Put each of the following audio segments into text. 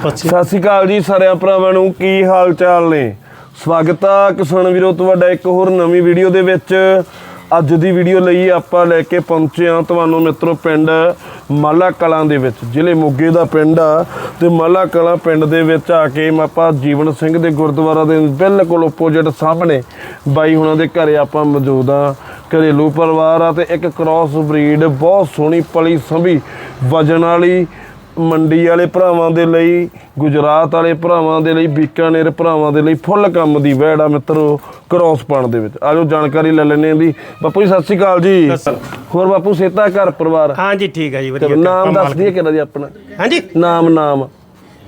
ਸਤਿ ਸ਼੍ਰੀ ਅਕਾਲ। ਜੀ ਸਾਰਿਆਂ ਭਰਾਵਾਂ ਨੂੰ, ਕੀ ਹਾਲ ਚਾਲ ਨੇ? ਸਵਾਗਤ ਆ ਕਿਸਾਨ ਵੀਰੋ ਤੁਹਾਡਾ ਇੱਕ ਹੋਰ ਨਵੀਂ ਵੀਡੀਓ ਦੇ ਵਿੱਚ। ਅੱਜ ਦੀ ਵੀਡੀਓ ਲਈ ਆਪਾਂ ਲੈ ਕੇ ਪਹੁੰਚੇ ਆ ਤੁਹਾਨੂੰ ਮਿੱਤਰੋ ਪਿੰਡ ਮਾਲਾ ਕਲਾਂ ਦੇ ਵਿੱਚ, ਜ਼ਿਲ੍ਹੇ ਮੋਗੇ ਦਾ ਪਿੰਡ ਆ। ਤੇ ਮਾਲਾ ਕਲਾਂ ਪਿੰਡ ਦੇ ਵਿੱਚ ਆ ਕੇ ਆਪਾਂ ਜੀਵਨ ਸਿੰਘ ਦੇ ਗੁਰਦੁਆਰਾ ਦੇ ਬਿਲਕੁਲ ਆਪੋਜ਼ਿਟ ਸਾਹਮਣੇ ਬਾਈ ਹੁਣਾਂ ਦੇ ਘਰੇ ਆਪਾਂ ਮੌਜੂਦ ਆ ਘਰੇਲੂ ਪਰਿਵਾਰ ਆ ਤੇ ਇੱਕ ਕ੍ਰਾਸ ਬਰੀਡ ਬਹੁਤ ਸੋਹਣੀ ਪਲੀ ਸੰਭੀ ਵਜਨ ਵਾਲੀ ਮੰਡੀ ਵਾਲੇ ਭਰਾਵਾਂ ਦੇ ਲਈ ਗੁਜਰਾਤ ਵਾਲੇ ਭਰਾਵਾਂ ਦੇ ਲਈ ਬੀਕਾਨੇਰ ਭਰਾਵਾਂ ਦੇ ਲਈ ਫੁੱਲ ਕੰਮ ਦੀ ਵਹਿੜ ਆ ਮਿੱਤਰੋ ਕ੍ਰੋਸ ਪਾਣ ਦੇ ਵਿੱਚ। ਆਜੋ ਜਾਣਕਾਰੀ ਲੈ ਲੈਣੇ ਦੀ ਬਾਪੂ ਜੀ ਸਤਿ ਸ਼੍ਰੀ ਅਕਾਲ ਜੀ। ਹੋਰ ਬਾਪੂ ਸੇਤਾ ਘਰ ਪਰਿਵਾਰ? ਹਾਂਜੀ ਠੀਕ ਹੈ ਜੀ ਵਧੀਆ। ਨਾਮ ਦੱਸ ਦਈਏ ਕਿਹੜਾ ਜੀ ਆਪਣਾ? ਹਾਂਜੀ। ਨਾਮ ਨਾਮ।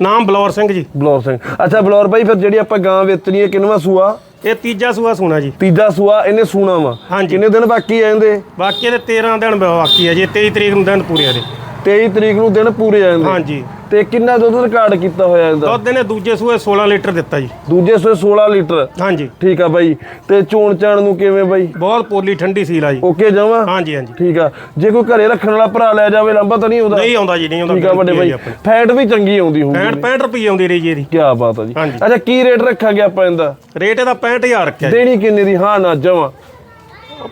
ਨਾਮ ਬਲੌਰ ਸਿੰਘ ਜੀ। ਬਲੌਰ ਸਿੰਘ। ਅੱਛਾ ਬਲੌਰ ਬਾਈ ਫਿਰ ਜਿਹੜੀ ਆਪਾਂ ਗਾਂ ਵੇਚਣੀ ਹੈ ਕਿੰਨਵਾ ਸੂਆ? ਇਹ ਤੀਜਾ ਸੂਆ ਸੋਨਾ ਜੀ। ਤੀਜਾ ਸੂਆ ਇਹਨੇ ਸੂਣਾ ਵਾ। ਕਿੰਨੇ ਦਿਨ ਬਾਕੀ ਆ ਇਹਦੇ? ਬਾਕੀ ਦੇ 13 ਦਿਨ ਬਾਕੀ ਹੈ ਜੀ 23 ਤਰੀਕ ਨੂੰ ਦਿਨ ਪੂਰੇ ਆ ਜੀ 23 ਤਰੀਕ ਨੂੰ ਦਿਨ ਪੂਰੇ ਆ ਜਾਂਦੇ। ਹਾਂਜੀ। ਤੇ ਕਿੰਨਾ ਦੁੱਧ ਰਿਕਾਰਡ ਕੀਤਾ ਹੋਇਆ ਇਹਦਾ? ਦੁੱਧ ਨੇ ਦੂਜੇ ਸੂਏ 16 ਲੀਟਰ ਦਿੱਤਾ ਜੀ। ਦੂਜੇ ਸੂਏ 16 ਲੀਟਰ? ਹਾਂਜੀ। ਠੀਕ ਆ ਬਾਈ। ਤੇ ਚੋਣ ਚਾਣ ਨੂੰ ਕਿਵੇਂ ਬਾਈ? ਬਹੁਤ ਪੋਲੀ ਠੰਡੀ ਸੀਲ ਆ ਜੀ। ਓਕੇ ਜਾਵਾਂ? ਹਾਂਜੀ ਹਾਂਜੀ। ਠੀਕ ਆ। ਜੇ ਕੋਈ ਘਰੇ ਰੱਖਣ ਵਾਲਾ ਭਰਾ ਲੈ ਜਾਵੇ ਲੰਬਾ ਤਾਂ ਨਹੀਂ ਆਉਂਦਾ? ਨਹੀਂ ਆਉਂਦਾ ਜੀ ਨਹੀਂ ਆਉਂਦਾ। ਠੀਕ ਆ ਵੱਡੇ ਬਾਈ। ਫੈਟ ਵੀ ਚੰਗੀ ਆਉਂਦੀ ਹੋਊਗੀ। 65 65 ਰੁਪਏ ਆਉਂਦੀ ਰਹੀ ਜੀ ਇਹਦੀ। ਕੀ ਬਾਤ ਆ ਜੀ। ਅੱਛਾ ਕੀ ਰੇਟ ਰੱਖਾਂਗੇ ਆਪਾਂ ਇਹਦਾ? ਰੇਟ ਇਹਦਾ 65000 ਰੱਖਿਆ ਦੇਣੀ ਕਿੰਨੇ ਦੀ? ਹਾਂ ਨਾ ਜਮਾ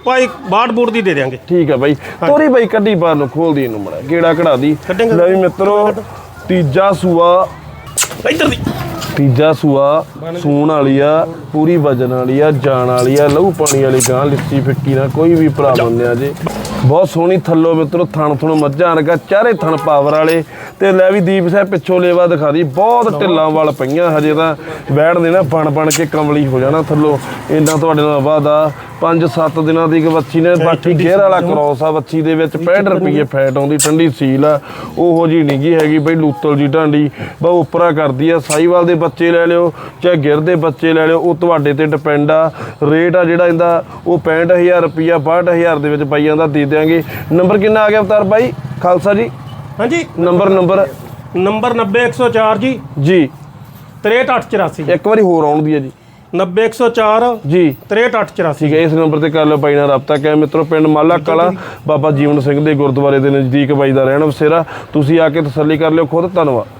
ਭਾਈ ਬਾਟ ਬੂਟ ਦੀ ਦੇ ਦਿਆਂਗੇ। ਠੀਕ ਆ ਬਾਈ। ਤੋਰੀ ਬਾਈ ਕੱਢੀ ਬਾਹਰ ਨੂੰ ਖੋਲਦੀ ਇਹਨੂੰ ਮੜਾ ਗੇੜਾ ਕਢਾ ਦੀ। ਲੈ ਵੀ ਮਿੱਤਰੋ ਤੀਜਾ ਸੂਆ। ਇੱਧਰ ਦੀ। ਤੀਜਾ ਸੂਆ ਸੂਣ ਵਾਲੀ ਆ ਪੂਰੀ ਵਜਨ ਵਾਲੀ ਆ ਜਾਣ ਵਾਲੀ ਆ ਲਹੂ ਪਾਣੀ ਵਾਲੀ ਗਾਂ ਲਿੱਸੀ ਫਿੱਕੀ ਨਾ ਕੋਈ ਵੀ ਭਰਾ ਮੰਨਿਆ ਜੇ। ਬਹੁਤ ਸੋਹਣੀ ਥੱਲੋ ਮਿੱਤਰੋ ਥਣ ਥਣ ਮੱਝਾਂ ਵਰਗਾ ਚਾਰੇ ਥਣ ਪਾਵਰ ਵਾਲੇ। ਤੇ ਲੈ ਵੀ ਦੀਪ ਸਾਹਿਬ ਪਿੱਛੋਂ ਲੇਵਾ ਦਿਖਾ ਦੀ। ਬਹੁਤ ਢਿੱਲਾਂ ਵਾਲ ਪਈਆਂ ਹਜੇ ਤਾਂ ਬੈਠ ਦੇਣਾ ਬਣ ਬਣ ਕੇ ਕਮਲੀ ਹੋ ਜਾਣਾ ਥੱਲੋ। ਇੰਨਾ ਤੁਹਾਡੇ ਨਾਲ ਵਾਦਾ 5-7 ਦਿਨਾਂ ਦੀ ਇੱਕ ਬੱਚੀ ਨੇ ਬਾਕੀ ਗੇਅਰ ਵਾਲਾ ਕ੍ਰੋਸ ਆ ਬੱਚੀ ਦੇ ਵਿੱਚ 65 ਰੁਪਏ ਫੈਟ ਆਉਂਦੀ ਠੰਡੀ ਸੀਲ ਆ ਉਹੋ ਜੀ ਨਹੀਂਗੀ ਹੈਗੀ ਬਈ ਲੂਤਲ ਜੀ ਢਾਂਡੀ ਬਾ ਉਪਰਾ ਕਰਦੀ ਆ। ਸਾਈਵਾਲ ਦੇ ਬੱਚੇ ਲੈ ਲਿਓ ਚਾਹੇ ਗਿਰ ਦੇ ਬੱਚੇ ਲੈ ਲਿਓ ਉਹ ਤੁਹਾਡੇ ਤੇ ਡਿਪੈਂਡ ਆ। ਰੇਟ ਆ ਜਿਹੜਾ ਇਹਦਾ ਉਹ 65000 ਰੁਪਿਆ 62000 ਦੇ ਵਿੱਚ ਬਾਈਆਂ ਦਾ ਦੇ ਦਿਆਂਗੇ। ਨੰਬਰ ਕਿੰਨਾ ਆ ਗਿਆ ਅਵਤਾਰ ਬਾਈ? ਖਾਲਸਾ ਜੀ? ਹਾਂਜੀ। Number number? ਨੰਬਰ 90104 ਜੀ। ਜੀ। 63884 ਇੱਕ ਵਾਰੀ ਹੋਰ ਆਉਣ ਦੀ ਹੈ ਜੀ। 90104 ਜੀ। 63884 ਠੀਕ ਹੈ ਇਸ ਨੰਬਰ ਤੇ ਕਰ ਲਓ ਬਾਈ ਨਾਲ ਰਾਬਤਾ ਕਰ ਮਿੱਤਰੋ ਪਿੰਡ ਮਾਲਾ ਕਲਾ ਬਾਬਾ ਜੀਵਨ ਸਿੰਘ ਦੇ ਗੁਰਦੁਆਰੇ ਦੇ ਨਜ਼ਦੀਕ ਬਾਈ ਦਾ ਰਹਿਣ ਵਸੇਰਾ। ਤੁਸੀਂ ਆ ਕੇ ਤਸੱਲੀ ਕਰ ਲਿਓ ਖੁਦ ਧੰਨਵਾਦ।